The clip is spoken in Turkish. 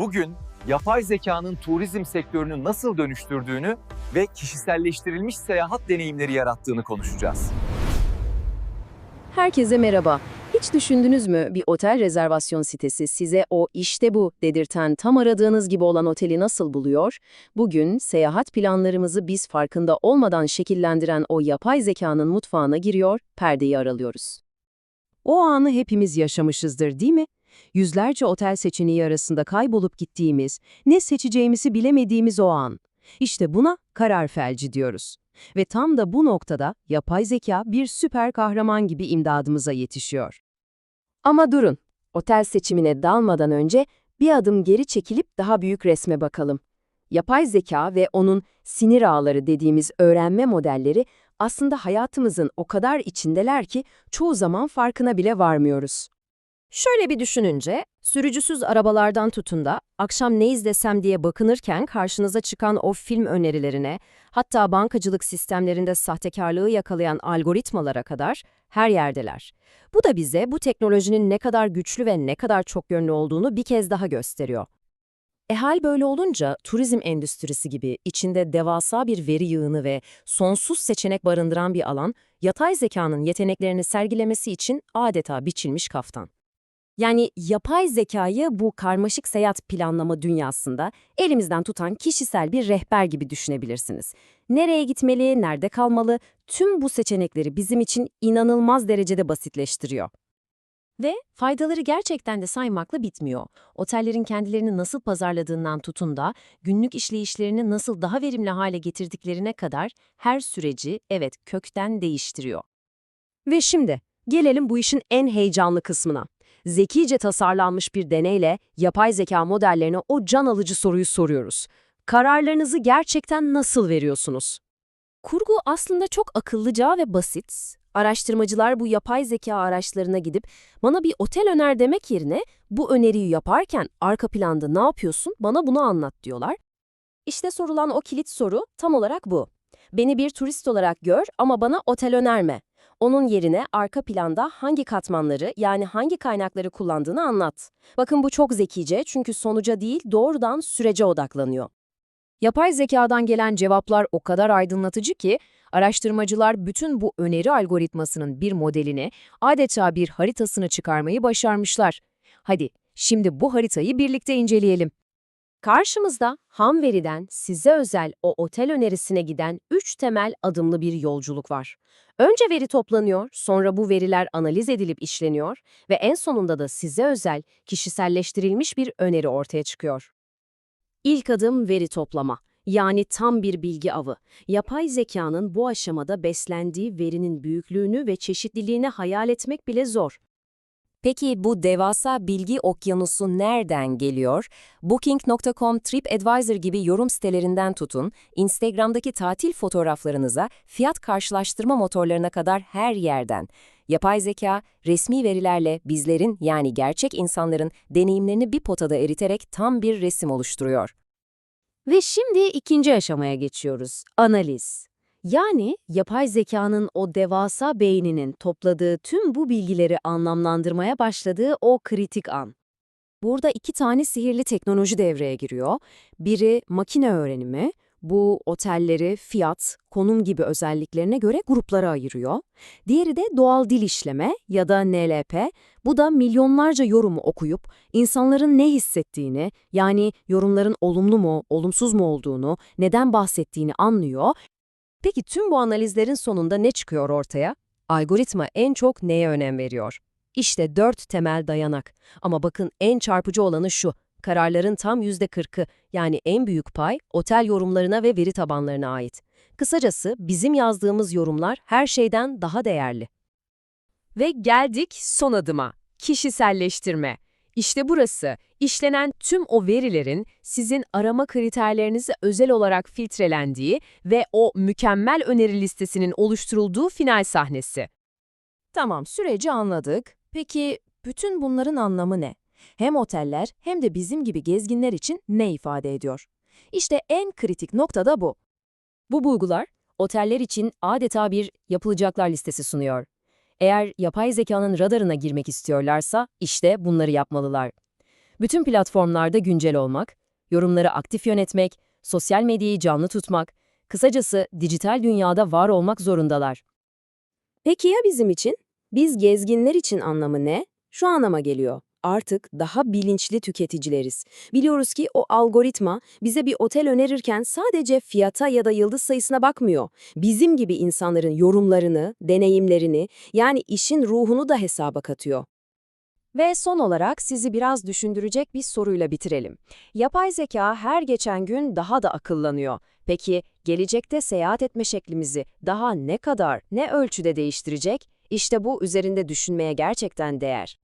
Bugün yapay zekanın turizm sektörünü nasıl dönüştürdüğünü ve kişiselleştirilmiş seyahat deneyimleri yarattığını konuşacağız. Herkese merhaba. Hiç düşündünüz mü bir otel rezervasyon sitesi size o işte bu dedirten tam aradığınız gibi olan oteli nasıl buluyor? Bugün seyahat planlarımızı biz farkında olmadan şekillendiren o yapay zekanın mutfağına giriyor, perdeyi aralıyoruz. O anı hepimiz yaşamışızdır değil mi? Yüzlerce otel seçeneği arasında kaybolup gittiğimiz, ne seçeceğimizi bilemediğimiz o an. İşte buna karar felci diyoruz. Ve tam da bu noktada yapay zeka bir süper kahraman gibi imdadımıza yetişiyor. Ama durun, otel seçimine dalmadan önce bir adım geri çekilip daha büyük resme bakalım. Yapay zeka ve onun sinir ağları dediğimiz öğrenme modelleri aslında hayatımızın o kadar içindeler ki çoğu zaman farkına bile varmıyoruz. Şöyle bir düşününce, sürücüsüz arabalardan tutun da akşam ne izlesem diye bakınırken karşınıza çıkan o film önerilerine, hatta bankacılık sistemlerinde sahtekarlığı yakalayan algoritmalara kadar her yerdeler. Bu da bize bu teknolojinin ne kadar güçlü ve ne kadar çok yönlü olduğunu bir kez daha gösteriyor. E hal böyle olunca turizm endüstrisi gibi içinde devasa bir veri yığını ve sonsuz seçenek barındıran bir alan, yatay zekanın yeteneklerini sergilemesi için adeta biçilmiş kaftan. Yani yapay zekayı bu karmaşık seyahat planlama dünyasında elimizden tutan kişisel bir rehber gibi düşünebilirsiniz. Nereye gitmeli, nerede kalmalı, tüm bu seçenekleri bizim için inanılmaz derecede basitleştiriyor. Ve faydaları gerçekten de saymakla bitmiyor. Otellerin kendilerini nasıl pazarladığından tutun da günlük işleyişlerini nasıl daha verimli hale getirdiklerine kadar her süreci evet kökten değiştiriyor. Ve şimdi gelelim bu işin en heyecanlı kısmına. Zekice tasarlanmış bir deneyle yapay zeka modellerine o can alıcı soruyu soruyoruz. Kararlarınızı gerçekten nasıl veriyorsunuz? Kurgu aslında çok akıllıca ve basit. Araştırmacılar bu yapay zeka araçlarına gidip bana bir otel öner demek yerine bu öneriyi yaparken arka planda ne yapıyorsun bana bunu anlat diyorlar. İşte sorulan o kilit soru tam olarak bu. Beni bir turist olarak gör ama bana otel önerme. Onun yerine arka planda hangi katmanları yani hangi kaynakları kullandığını anlat. Bakın bu çok zekice çünkü sonuca değil doğrudan sürece odaklanıyor. Yapay zekadan gelen cevaplar o kadar aydınlatıcı ki araştırmacılar bütün bu öneri algoritmasının bir modelini, adeta bir haritasını çıkarmayı başarmışlar. Hadi şimdi bu haritayı birlikte inceleyelim. Karşımızda ham veriden size özel o otel önerisine giden üç temel adımlı bir yolculuk var. Önce veri toplanıyor, sonra bu veriler analiz edilip işleniyor ve en sonunda da size özel, kişiselleştirilmiş bir öneri ortaya çıkıyor. İlk adım veri toplama. Yani tam bir bilgi avı. Yapay zekanın bu aşamada beslendiği verinin büyüklüğünü ve çeşitliliğini hayal etmek bile zor. Peki bu devasa bilgi okyanusu nereden geliyor? Booking.com, TripAdvisor gibi yorum sitelerinden tutun, Instagram'daki tatil fotoğraflarınıza, fiyat karşılaştırma motorlarına kadar her yerden. Yapay zeka, resmi verilerle bizlerin yani gerçek insanların deneyimlerini bir potada eriterek tam bir resim oluşturuyor. Ve şimdi ikinci aşamaya geçiyoruz. Analiz. Yani yapay zekanın o devasa beyninin topladığı tüm bu bilgileri anlamlandırmaya başladığı o kritik an. Burada iki tane sihirli teknoloji devreye giriyor. Biri makine öğrenimi, bu otelleri fiyat, konum gibi özelliklerine göre gruplara ayırıyor. Diğeri de doğal dil işleme ya da NLP, bu da milyonlarca yorumu okuyup insanların ne hissettiğini, yani yorumların olumlu mu, olumsuz mu olduğunu, neden bahsettiğini anlıyor Peki tüm bu analizlerin sonunda ne çıkıyor ortaya? Algoritma en çok neye önem veriyor? İşte dört temel dayanak. Ama bakın en çarpıcı olanı şu. Kararların tam %40'ı yani en büyük pay otel yorumlarına ve veri tabanlarına ait. Kısacası bizim yazdığımız yorumlar her şeyden daha değerli. Ve geldik son adıma. Kişiselleştirme. İşte burası, işlenen tüm o verilerin sizin arama kriterlerinize özel olarak filtrelendiği ve o mükemmel öneri listesinin oluşturulduğu final sahnesi. Tamam, süreci anladık. Peki bütün bunların anlamı ne? Hem oteller hem de bizim gibi gezginler için ne ifade ediyor? İşte en kritik nokta da bu. Bu bulgular, oteller için adeta bir yapılacaklar listesi sunuyor. Eğer yapay zekanın radarına girmek istiyorlarsa işte bunları yapmalılar. Bütün platformlarda güncel olmak, yorumları aktif yönetmek, sosyal medyayı canlı tutmak, kısacası dijital dünyada var olmak zorundalar. Peki ya bizim için? Biz gezginler için anlamı ne? Şu anlama geliyor. Artık daha bilinçli tüketicileriz. Biliyoruz ki o algoritma bize bir otel önerirken sadece fiyata ya da yıldız sayısına bakmıyor. Bizim gibi insanların yorumlarını, deneyimlerini, yani işin ruhunu da hesaba katıyor. Ve son olarak sizi biraz düşündürecek bir soruyla bitirelim. Yapay zeka her geçen gün daha da akıllanıyor. Peki gelecekte seyahat etme şeklimizi daha ne kadar, ne ölçüde değiştirecek? İşte bu üzerinde düşünmeye gerçekten değer.